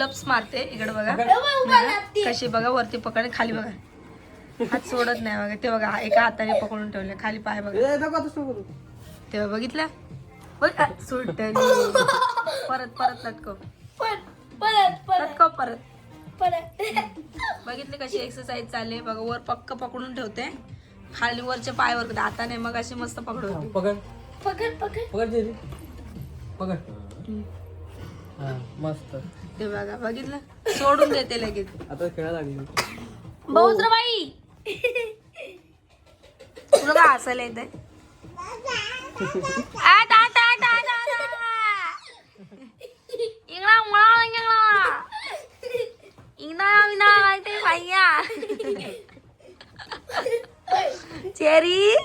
Pull-ups मारते इकडे बघा. कशी बघा वरती पकड खाली बघा. हात सोडत नाही बघा. ते बघा एका हाताने पकडून ठेवले खाली पाय बघा. तेव्हा बघितलं? सुटली. परत परत लटकव. परत परत परत. लटकव परत. परत. बघितले कशी एक्सरसाइज चालली? बघा वर पक्क पकडून ठेवते. खाली वरचे पाय वर हाताने मग अशी मस्त पकडू हा, पकड. पकड पकड. पकड हा मस्त. ते बघा बघितलं? सोडून देते लगेच. आता खेळा लागली. बाई! तुला काय हसायला येत इंगळा मुळा इंगळा. इंगळा विना ते पाहिया चेरी.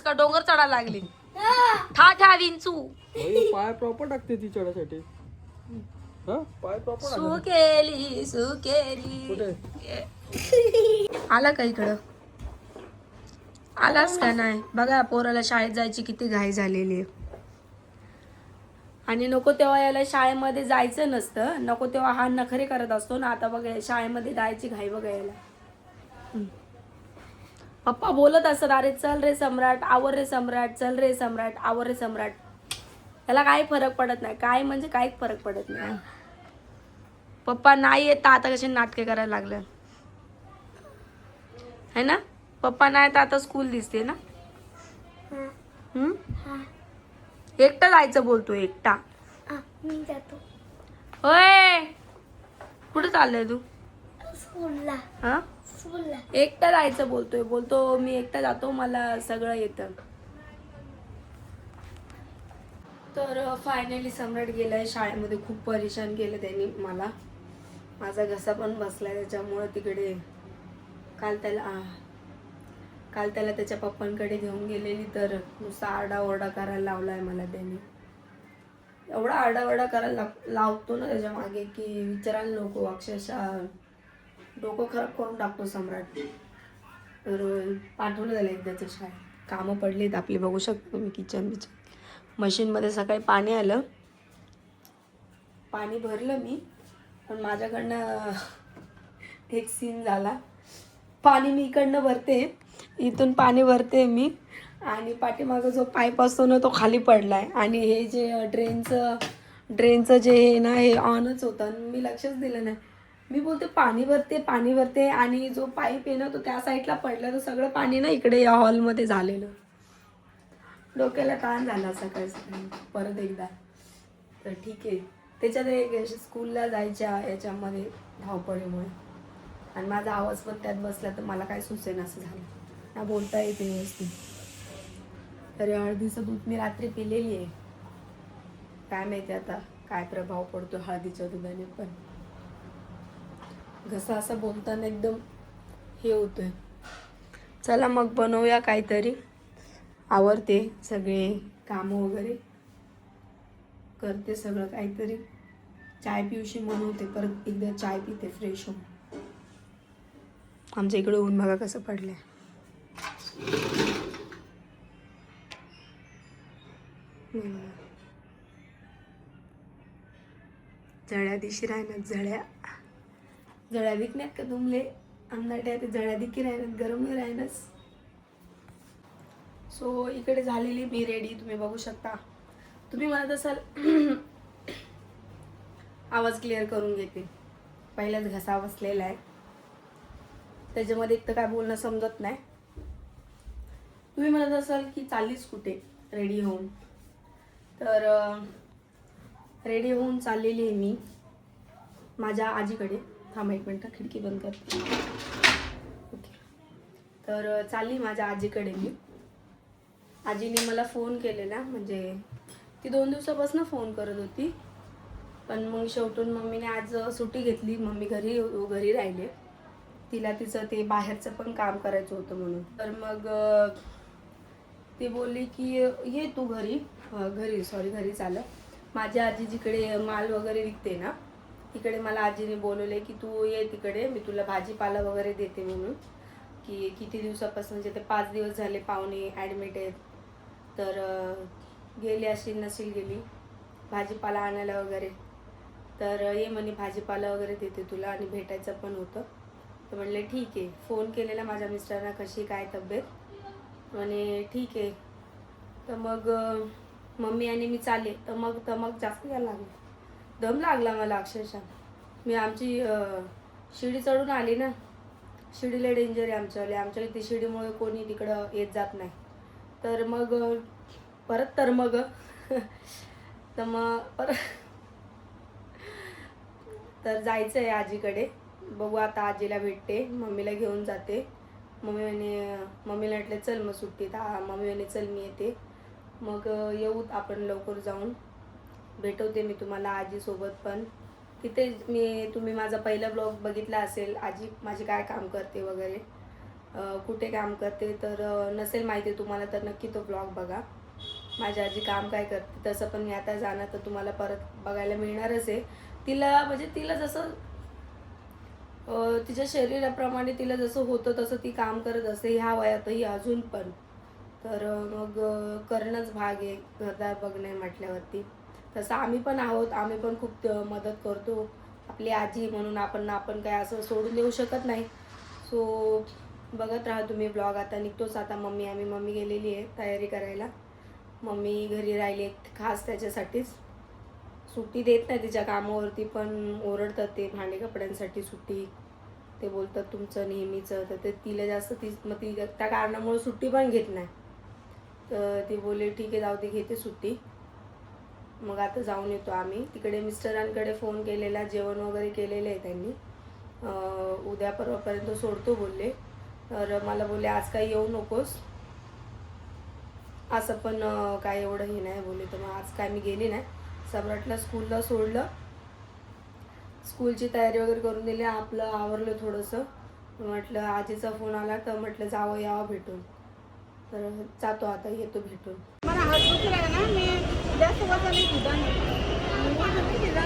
दस का? डोंगर चढायला लागली. ठा ठा विंचू. पाय प्रॉपर टाकते ती चढायसाठी. हा? पाय प्रॉपर सु केली सु केली कुठे? आला का इकडं? आलाच का नाही? बघा पोराला शाळेत जायची किती घाई झालेली आहे. आणि नको तेव्हा याला शाळेमध्ये जायचं नसतं. नको तेव्हा हा नखरे करत असतो ना. आता बघा शाळेमध्ये जायची घाई बघा याला. हम्म. पप्पा बोलत असतात अरे चल रे सम्राट आवर रे सम्राट चल रे सम्राट आवर रे सम्राट. त्याला काही फरक पडत नाही. काय म्हणजे काहीच फरक पडत नाही. पप्पा नाही येत आता कसे नाटके करायला लागले. है ना? पप्पा नाही तर आता स्कूल दिसते ना? हम्म? एकटा जायचं बोलतो एकटा. मी जातो. होय! कुठे चाललंय तू? स्कूलला. हा? एकटा जायचं बोलतोय. बोलतो मी एकटा जातो मला सगळं येतं. तर फायनली सम्राट गेलाय. शाळेमध्ये खूप परेशान केलं त्यांनी मला. माझा घसा पण बसलाय त्याच्यामुळं तिकडे. काल त्याला काल त्याला त्याच्या पप्पांकडे घेऊन गेलेली तर नुसता आरडाओरडा करायला लावलाय मला त्यांनी. एवढा आरडाओरडा करायला लाव- लावतो ना त्याच्यामागे की विचारायला नको अक्षरशः. डोकं खराब करून टाकतो सम्राट. तर पाठवलं झालं एकदाचं शाळेत कामं पडलीत आपली बघू शकतो मी किचन बिचन मशीनमध्ये सकाळी पाणी आलं. पाणी भरलं मी पण माझ्याकडनं एक सीन झाला. पाणी मी इकडनं भरते इथून पाणी भरते मी. आणि पाठीमागं जो पाईप असतो ना तो खाली पडला आहे आणि हे जे ड्रेनचं ड्रेनचं जे हे ना हे ऑनच होतं. आणि मी लक्षच दिलं नाही. मी बोलते पाणी भरते पाणी भरते आणि जो पाईप आहे ना तो त्या साईडला पडला तर सगळं पाणी ना इकडे या हॉलमध्ये झालेलं. डोक्याला ताण झाला सकाळी सकाळी. परत एकदा. तर ठीक आहे. त्याच्यात एक अशी स्कूलला जायच्या याच्यामध्ये धावपळीमुळे. आणि माझा आवाज पण त्यात बसला तर मला काय सुचेन असं झालं. ना बोलता येते व्यवस्थित. तरी हळदीचं दूध मी रात्री पिलेली आहे. काय माहिती आता काय प्रभाव पडतो हळदीच्या दुधाने पण. घसा असं बोलताना एकदम हे होतोय. चला मग बनवूया काहीतरी. आवडते सगळे कामं वगैरे. करते सगळं काहीतरी. चाय पिऊशी म्हणून परत एकदा चाय पिते फ्रेश होऊन. आमच्या इकडे ऊन बघा कसं पडलंय. जळ्या दिशी राहण्यात जळ्या. जळ्या विकण्यात का तुमले आमदाट्या ते जळ्या दिकी राहण्यात गरम राहिनच सो इकडे झालेली मी रेडी तुम्ही बघू शकता. तुम्ही म्हणत असाल आवाज क्लिअर करून घेते. पहिलाच घसा बसलेला आहे. त्याच्यामध्ये एक तर काय बोलणं समजत नाही. तुम्ही म्हणत असाल की चाललीच कुठे? रेडी होऊन. तर रेडी होऊन चाललेली आहे मी. माझ्या आजीकडे. थांबा एक मिनटं खिडकी बंद करते ओके. तर चालली माझ्या आजीकडे मी. आजीने मला फोन केलेला म्हणजे ती दोन दिवसापासून फोन करत होती. पण मग शेवटून मम्मीने आज सुट्टी घेतली. मम्मी घरी घरी राहिले. तिला तिचं ते बाहेरचं पण काम करायचं होतं म्हणून. तर मग ती बोलली की ये तू घरी. घरी सॉरी घरी चालं माझ्या आजी जिकडे माल वगैरे विकते ना तिकडे मला आजीने बोलवले की तू ये तिकडे मी तुला भाजीपाला वगैरे देते म्हणून. की किती दिवसापासून म्हणजे ते पाच दिवस झाले पाहुणे ॲडमिट आहेत. तर गेली अशी नसेल गेली. भाजीपाला आणायला वगैरे. तर ये म्हणे भाजीपाला वगैरे देते तुला आणि भेटायचं पण होतं. तर म्हणले ठीक आहे. फोन केलेला माझ्या मिस्टरांना कशी काय तब्येत? म्हणे ठीक आहे. तर मग मम्मी आणि मी चालले. तर मग तर मग जास्त यायला लागलं. दम लागला मला अक्षरशः. मी आमची शिडी चढून आली ना शिडीला डेंजर आहे आमच्यावाले आमच्या इथे शिडीमुळे कोणी तिकडं येत जात नाही. तर मग परत तर मग तर मग परत तर जायचं आहे आजीकडे. बघू आता आजीला भेटते मम्मीला घेऊन जाते. मम्मी म्हणे मम्मीला म्हटलं चल मग सुट्टीत. हा मम्मी म्हणे चल मी येते. मग येऊ आपण लवकर जाऊन. भेटवते मी तुम्हाला आजीसोबत पण. तिथे मी तुम्ही माझा पहिला ब्लॉग बघितला असेल आजी माझी काय काम करते वगैरे. कुठे काम करते तर नसेल माहिती तुम्हाला तर नक्की तो ब्लॉग बघा. माझी आजी काम काय करते तसं पण मी आता जाणार तर तुम्हाला परत बघायला मिळणारच आहे. तिला म्हणजे तिला जसं तिच्या शरीराप्रमाणे तिला जसं होतं तसं ती काम करत असते ह्या वयातही अजून पण. तर मग करणंच भाग आहे घरदार बघणे म्हटल्यावरती. तसं आम्ही पण आहोत आम्ही पण खूप मदत करतो. आपली आजी म्हणून आपण आपण काय असं सोडून देऊ शकत नाही. सो बघत राहा तुम्ही ब्लॉग आता निघतोच आता मम्मी. आम्ही मम्मी गेलेली आहे तयारी करायला. मम्मी घरी राहिली खास त्याच्यासाठीच. सुट्टी देत नाही तिच्या कामावरती पण ओरडतात ते भांडे कपड्यांसाठी सुट्टी. ते बोलतात तुमचं नेहमीचं. तर ते तिला जास्त ती मग ती त्या कारणामुळे सुट्टी पण घेत नाही. तर ती बोलले ठीक आहे जाऊ दे घेते सुट्टी. मग आता जाऊन येतो आम्ही. तिकडे मिस्टरांकडे फोन केलेला जेवण वगैरे केलेलं आहे त्यांनी. उद्या परवापर्यंत सोडतो बोलले. तर मला बोलले आज काही येऊ नकोस. असं पण काय एवढं हे नाही बोलले. तर मग आज काय मी गेली नाही. सम्राटला स्कूलला सोडलं. स्कूलची तयारी वगैरे करून दिली. आपलं आवरलं थोडंसं. म्हटलं आजीचा फोन आला तर म्हटलं जावं यावं भेटून. तर जातो आता येतो भेटून. मला ना मी जास्त वजन नाही घेता नाही घेता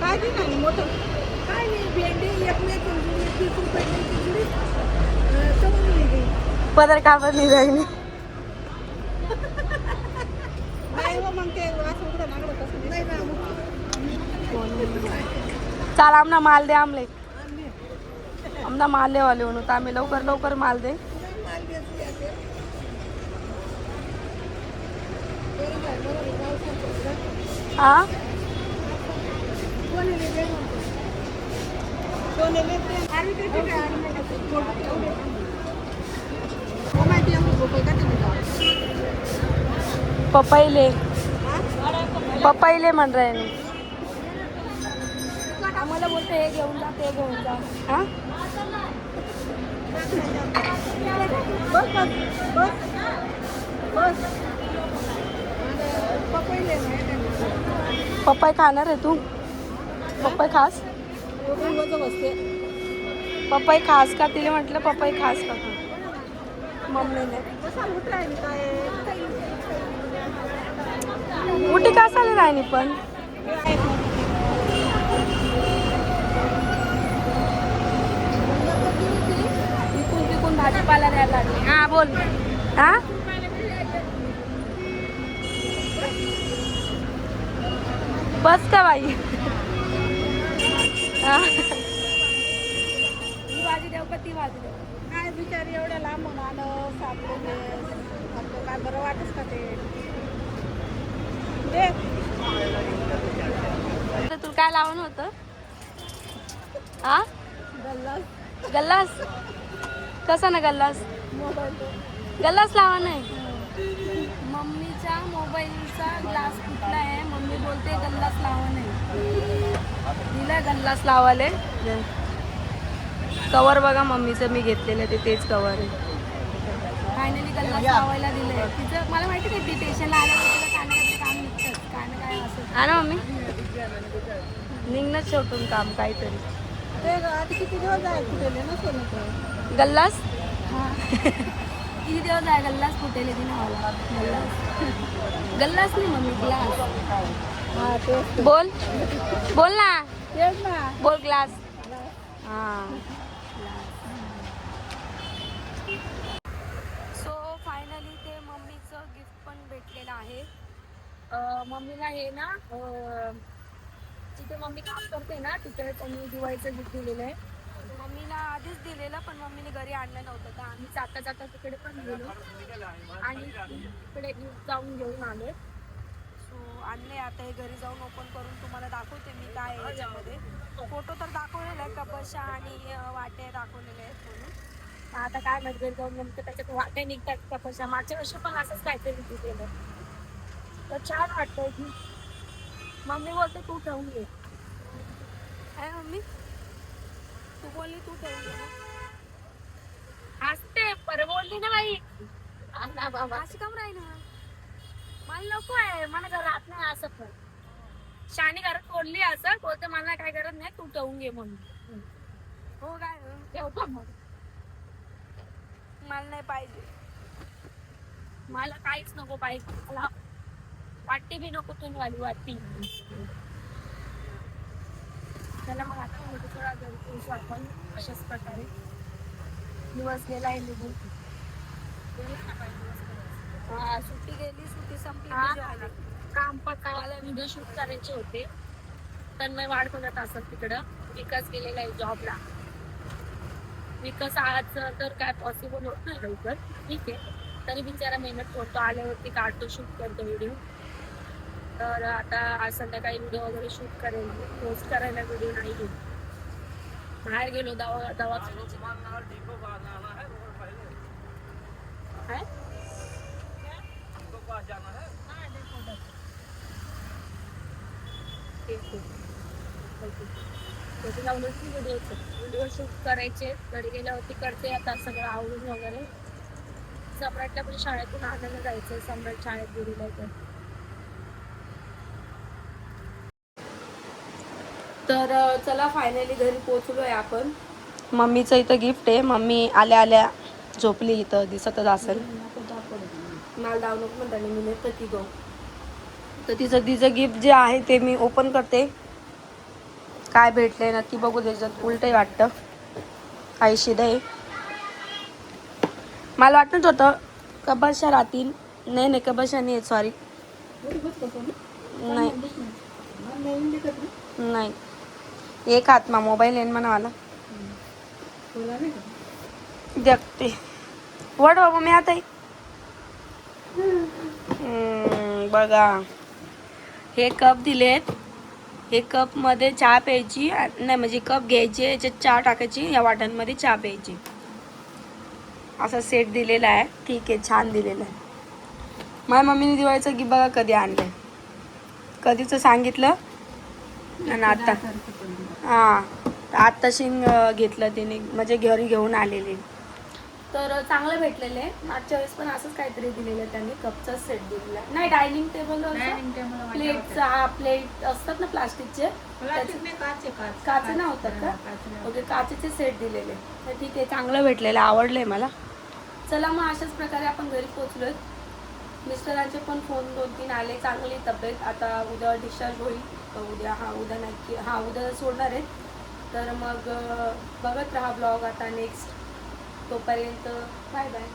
काय मोठं काय नाही भेंडी एक नाही चिंचुडी तीस चिंचुडी पदर का पण नाही हो, मग ते असं उघडं नागडं नाही ना चाल आमना माल दे आमले. आमना माल वाले म्हणून. तर आम्ही लवकर लवकर माल दे. माल आहे, आहे. आहे, लावलं? पपईले? पपईले म्हण रहे आम्हाला बोलते हे घेऊन जा ते घेऊन जा हा बस बस बस बस नाही. पपई खाणार आहे तू? पपई खास? पपई खास का? तिला म्हटलं पपई खास का? मम्मीने. मोठी का चालेल राहिनी पण? तिकून तिकून भाजीपाला द्यायला लागले. हा बोल. हा? बस का बाई? हा. देऊ का ती देऊ काय बिचारी लांबून आलं सापडून काय बरं वाटच का ते? तुला काय लावणं होतं? हा गल्लास. गल्लास? कसा ना गल्लास? गल्लास लावा नाही. मम्मीच्या मोबाईलचा ग्लास फुटला आहे. मम्मी बोलते गल्लास लावा नाही. तिला गल्लास लावाले कवर बघा मम्मीचं मी घेतलेलं ते तेच कवर आहे. फायनली गल्लास लावायला दिलंय. तिचं मला माहिती नाही ती स्टेशनला आल्यावर तिला काय काम निघतं काय ना काय असं. हा ना मम्मी? निघणंच शेवटून काम काहीतरी. ते किती दिवस आहे ना सोनं गल्लास? किती दिवस आहे गल्लास फुटेल ती नावाला गल्लास? गल्लास नाही मम्मी ग्लास. हा तेच बोल. बोल ना. तेच ना. बोल ग्लास. हां. सो फायनली ते मम्मीचं गिफ्ट पण अं, मम्मीला हे ना जिथे मम्मी काम करते ना तिथे त्यांनी दिवाळीचं गिफ्ट दिलेलं आहे. मम्मीला आधीच दिलेलं पण मम्मीने घरी आणलं नव्हतं. तर आम्ही जाता जाता तिकडे पण गेलो. आणि तिकडे जाऊन घेऊन आले सो आणले आता हे घरी जाऊन ओपन करून तुम्हाला दाखवते मी काय याच्यामध्ये. फोटो तर दाखवलेला आहे कपशा आणि वाटे दाखवलेले आहेत म्हणून. आता काय माहिती घरी जाऊन नेमकं त्याच्यात वाटे निघतात कबशा मागच्या वर्षी पण असंच काहीतरी दिलेलं तर छान वाटतंय. की मम्मी बोलते तू ठेवून घे. काय मम्मी? तू बोलली तू. हसते पर बोलली ना बाई. बाबा. अशी काम राहील ना. मला नको आहे मला घर राहत नाही असं पण. शानी घरात बोलली असं बोलते मला काय गरज नाही तू ठेवून घे म्हणून. हो काय? ठेवतो मग मला नाही पाहिजे. मला काहीच नको पाहिजे मला वाटते बी नको तुम्ही वाली वाटते. त्याला मग आता मोठं थोडा घरी आपण अशाच प्रकारे दिवस गेला आहे निघून. हा, सुट्टी गेली सुट्टी संपली. काम पकायला व्हिडिओ शूट करायचे होते. तर मी वाट बघत असत तिकडं. विकास गेलेला आहे जॉबला. विकास आज तर काय पॉसिबल होत नाही लवकर. ठीक आहे. तरी बिचारा मेहनत करतो. आल्यावरती काढतो शूट करतो व्हिडिओ तर आता आज संध्याकाळी व्हिडिओ वगैरे शूट करेल पोस्ट करायला व्हिडिओ नाही घेऊ बाहेर गेलो दवा दवा काय? व्हिडिओ व्हिडिओ शूट करायचे घरी गेल्यावरती करते आता सगळं आवडून वगैरे सम्राटला पण शाळेतून आणायला जायचं सम्राट शाळेत गेलेला तर तर चला फायनली घरी पोचलोय आपण. मम्मीचं इथं गिफ्ट आहे. मम्मी आल्या आल्या झोपली इथं दिसतच असेल. मला डाव नको म्हणताना मी नेत ती गो. तर तिचं तिचं गिफ्ट जे आहे ते मी ओपन करते. काय भेटलंय नक्की बघू त्याच्यात उलटही वाटतं. काही शिद आहे मला वाटत होतं कबशा राहतील. नाही नाही कबशा नाही. सॉरी नाही. नाही. एक हातमा मोबाईल येईन म्हणा मला देखते वड बाबा मी आता बघा. हे कप दिलेत. हे कपमध्ये चहा प्यायची नाही म्हणजे कप घ्यायची याच्यात चहा टाकायची या वाटांमध्ये चहा प्यायची. असा सेट दिलेला आहे. ठीक आहे छान दिलेला आहे. माझ्या मम्मीने दिवाळीचं गिफ्ट बघा कधी आणलं कधीचं सांगितलं? आणि आता. हां आत्ताशी अं, घेतलं तिने म्हणजे घरी घेऊन आलेली. तर चांगलं भेटलेलं आहे. मागच्या वेळेस पण असंच काहीतरी दिलेलं त्यांनी कपचा सेट दिलेला. नाही डायनिंग टेबल प्लेटचा हा प्लेट असतात ना प्लास्टिकचे. काचे नव्हतात का? ओके काचेचे सेट दिलेले. तर ठीक आहे चांगलं भेटलेलं आवडलंय मला. चला मग अशाच प्रकारे आपण घरी पोचलोय मिस्टरांचे पण फोन दोन तीन आले चांगली तब्येत. आता उद्या डिस्चार्ज होईल. उद्या हा उद्या नाही हा उद्या सोडणार आहेत. तर मग बघत राहा ब्लॉग आता नेक्स्ट तोपर्यंत बाय बाय